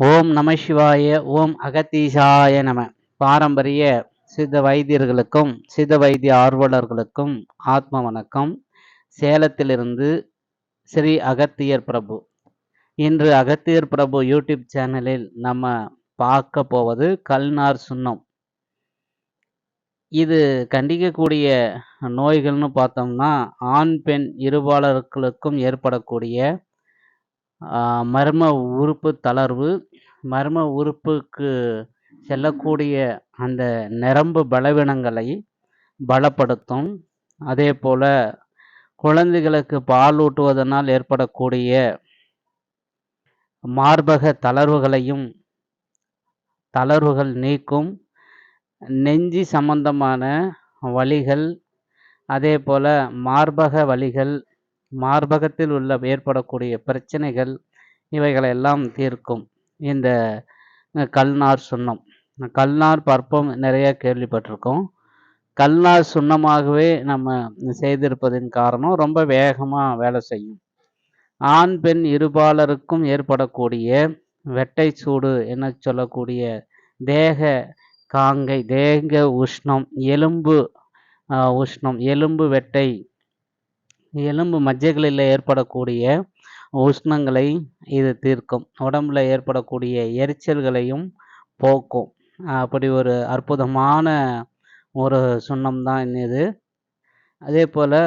ஓம் நம சிவாய ஓம் அகத்தீசாய நம. பாரம்பரிய சித்த வைத்தியர்களுக்கும் சித்த வைத்திய ஆர்வலர்களுக்கும் ஆத்ம வணக்கம். சேலத்திலிருந்து ஸ்ரீ அகத்தியர் பிரபு. இன்று அகத்தியர் பிரபு யூடியூப் சேனலில் நம்ம பார்க்க போவது கல்நார் சுண்ணம். இது கண்டிக்கக்கூடிய நோய்கள்னு பார்த்தோம்னா ஆண் பெண் இருபாலர்களுக்கும் ஏற்படக்கூடிய மர்ம உறுப்பு தளர்வு மர்ம உறுப்புக்கு செல்லக்கூடிய அந்த நரம்பு பலவீனங்களை பலப்படுத்தும். அதே போல் குழந்தைகளுக்கு பால் ஊட்டுவதனால் ஏற்படக்கூடிய மார்பக தளர்வுகளையும் தளர்வுகள் நீக்கும். நெஞ்சி சம்பந்தமான வலிகள் அதே போல் மார்பக வலிகள் மார்பகத்தில் உள்ள ஏற்படக்கூடிய பிரச்சனைகள் இவைகளெல்லாம் தீர்க்கும். இந்த கல்நார் சுண்ணம். கல்நார் பற்பம் நிறைய கேள்விப்பட்டிருக்கோம். கல்நார் சுண்ணமாகவே நம்ம செய்திருப்பதின் காரணம் ரொம்ப வேகமாக வேலை செய்யும். ஆண் பெண் இருபாலருக்கும் ஏற்படக்கூடிய வெட்டை சூடு என சொல்லக்கூடிய தேக காங்கை தேக உஷ்ணம் எலும்பு உஷ்ணம் எலும்பு வெட்டை எலும்பு மஜ்ஜைகளில் ஏற்படக்கூடிய உஷ்ணங்களை இது தீர்க்கும். உடம்புல ஏற்படக்கூடிய எரிச்சல்களையும் போக்கும். அப்படி ஒரு அற்புதமான ஒரு சுண்ணம் தான் இது. அதே போல்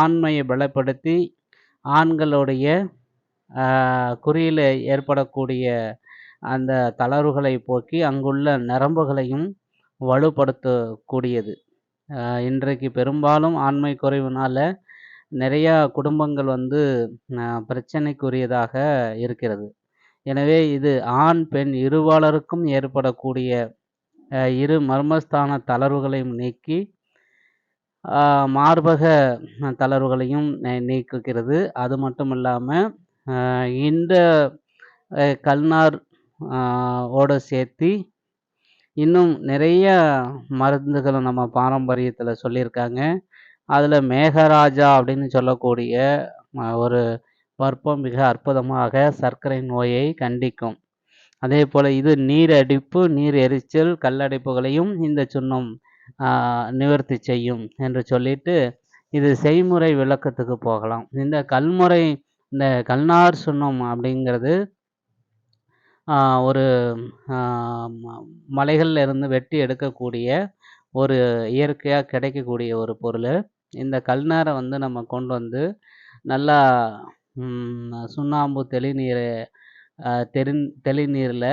ஆண்மையை பலப்படுத்தி ஆண்களுடைய குறியில் ஏற்படக்கூடிய அந்த தளர்வுகளை போக்கி அங்குள்ள நரம்புகளையும் வலுப்படுத்தக்கூடியது. இன்றைக்கு பெரும்பாலும் ஆண்மை குறைவுனால நிறையா குடும்பங்கள் வந்து பிரச்சனைக்குரியதாக இருக்கிறது. எனவே இது ஆண் பெண் இருபாலருக்கும் ஏற்படக்கூடிய இரு மர்மஸ்தான தளர்வுகளையும் நீக்கி மார்பக தளர்வுகளையும் நீக்குகிறது. அது மட்டும் இல்லாமல் இந்த கல்நார் ஓட சேர்த்து இன்னும் நிறைய மருந்துகளை நம்ம பாரம்பரியத்தில் சொல்லியிருக்காங்க. அதில் மேகராஜா அப்படின்னு சொல்லக்கூடிய ஒரு பற்பம் மிக அற்புதமாக சர்க்கரை நோயை கண்டிக்கும். அதே போல் இது நீரடிப்பு நீர் எரிச்சல் கல்லடைப்புகளையும் இந்த சுண்ணம் நிவர்த்தி செய்யும் என்று சொல்லிட்டு இது செய்முறை விளக்கத்துக்கு போகலாம். இந்த கல்முறை இந்த கல்நார் சுண்ணம் அப்படிங்கிறது ஒரு மலைகளில் இருந்து வெட்டி எடுக்கக்கூடிய ஒரு இயற்கையாக கிடைக்கக்கூடிய ஒரு பொருள். இந்த கல்நாரை வந்து நம்ம கொண்டு வந்து நல்லா சுண்ணாம்பு தெளிநீரை ஆஹ், தெரி தெளிநீரில்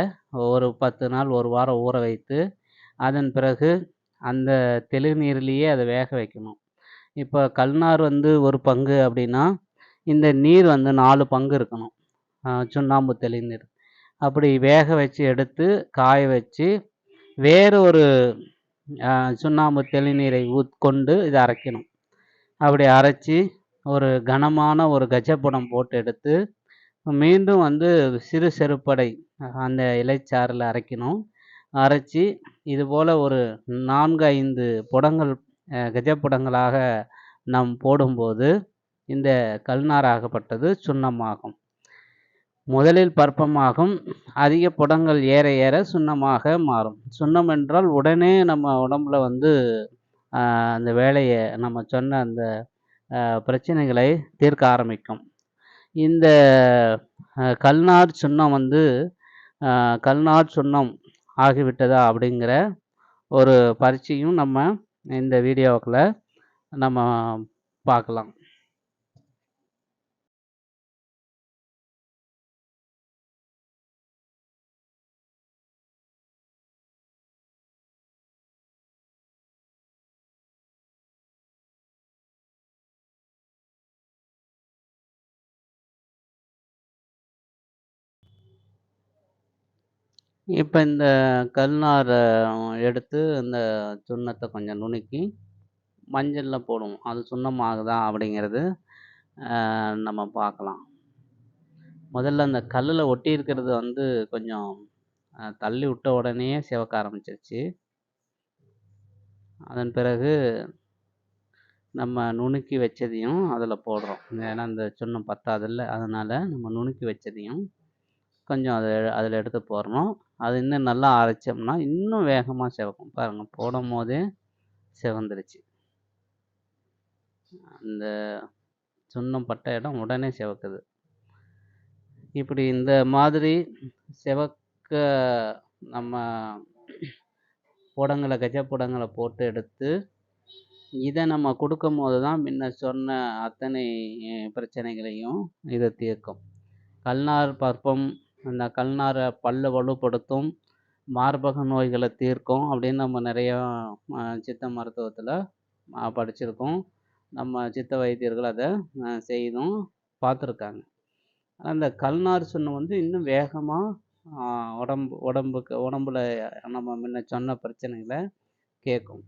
ஒரு பத்து நாள் ஒரு வாரம் ஊற வைத்து அதன் பிறகு அந்த தெளிநீர்லேயே அதை வேக வைக்கணும். இப்போ கல்நார் வந்து ஒரு பங்கு அப்படின்னா இந்த நீர் வந்து நாலு பங்கு இருக்கணும். சுண்ணாம்பு தெளிநீர். அப்படி வேக வச்சு எடுத்து காய வச்சு வேறு ஒரு சுண்ணாம்பு தெளிநீரை ஊட்கொண்டு இதை அரைக்கணும். அப்படி அரைச்சி ஒரு கனமான ஒரு கஜப்புடம் போட்டு எடுத்து மீண்டும் வந்து சிறு செருப்படை அந்த இலைச்சாறில் அரைக்கணும். அரைச்சி இது போல் ஒரு நான்கு ஐந்து புடங்கள் அஹ், கஜப்புடங்களாக நாம் போடும்போது இந்த கல்நாராகப்பட்டது சுண்ணமாகும். முதலில் பற்பமாகும் அதிக புடங்கள் ஏற ஏற சுண்ணமாக மாறும். சுண்ணம் என்றால் உடனே நம்ம உடம்புல வந்து அந்த வேலையை நம்ம சொன்ன அந்த பிரச்சனைகளை தீர்க்க ஆரம்பிக்கும். இந்த கல்நார் சுண்ணம் வந்து கல்நார் சுண்ணம் ஆகிவிட்டதா அப்படிங்கிற ஒரு பரீட்சையும் நம்ம இந்த வீடியோக்களை நம்ம பார்க்கலாம். இப்போ இந்த கல்நாரை எடுத்து இந்த சுண்ணத்தை கொஞ்சம் நுணுக்கி மஞ்சளில் போடுவோம். அது சுண்ணமாகுதா அப்படிங்கிறது நம்ம பார்க்கலாம். முதல்ல அந்த கல்லில் ஒட்டி இருக்கிறது வந்து கொஞ்சம் தள்ளி விட்ட உடனே சிவக்க ஆரம்பிச்சிருச்சு. அதன் பிறகு நம்ம நுணுக்கி வச்சதையும் அதில் போடுறோம். ஏன்னா அந்த சுண்ணம் பத்தாதில்ல. அதனால் நம்ம நுணுக்கி வச்சதையும் கொஞ்சம் அதை அதில் எடுத்து போடணும். அது இன்னும் நல்லா அரைச்சோம்னா இன்னும் வேகமாக சிவக்கும். பாருங்கள் போடும் போதே சிவந்துருச்சு. அந்த சுண்ணம் பட்ட இடம் உடனே சிவக்குது. இப்படி இந்த மாதிரி சிவக்க நம்ம புடங்களை கஜ புடங்களை போட்டு எடுத்து இதை நம்ம கொடுக்கும் போது தான் முன்ன சொன்ன அத்தனை பிரச்சனைகளையும் இதை தீர்க்கும். கல்நார் பற்பம் அந்த கல்நாரை பல்லை வலுப்படுத்தும் மார்பக நோய்களை தீர்க்கும் அப்படின்னு நம்ம நிறையா சித்த மருத்துவத்தில் படிச்சிருக்கோம். நம்ம சித்த வைத்தியர்கள் அதை செய்தும் பார்த்துருக்காங்க. அந்த கல்நார் சுண்ணம் வந்து இன்னும் வேகமாக உடம்பு உடம்புக்கு உடம்புல நம்ம முன்ன சொன்ன பிரச்சனைகளை கேட்கும்.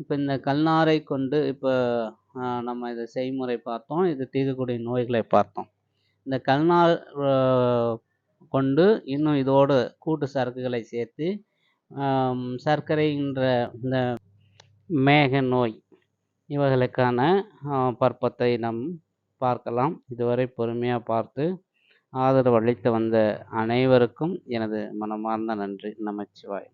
இப்போ இந்த கல்நாரை கொண்டு இப்போ நம்ம இதை செய்முறை பார்த்தோம். இது தீர்க்கக்கூடிய நோய்களை பார்த்தோம். இந்த கல்நார் கொண்டு இன்னும் இதோடு கூட்டு சரக்குகளை சேர்த்து சர்க்கரைன்ற இந்த மேக நோய் இவைகளுக்கான பற்பத்தை நம் பார்க்கலாம். இதுவரை பொறுமையாக பார்த்து ஆதரவு அளித்து வந்த அனைவருக்கும் எனது மனமார்ந்த நன்றி. நமச்சிவாய்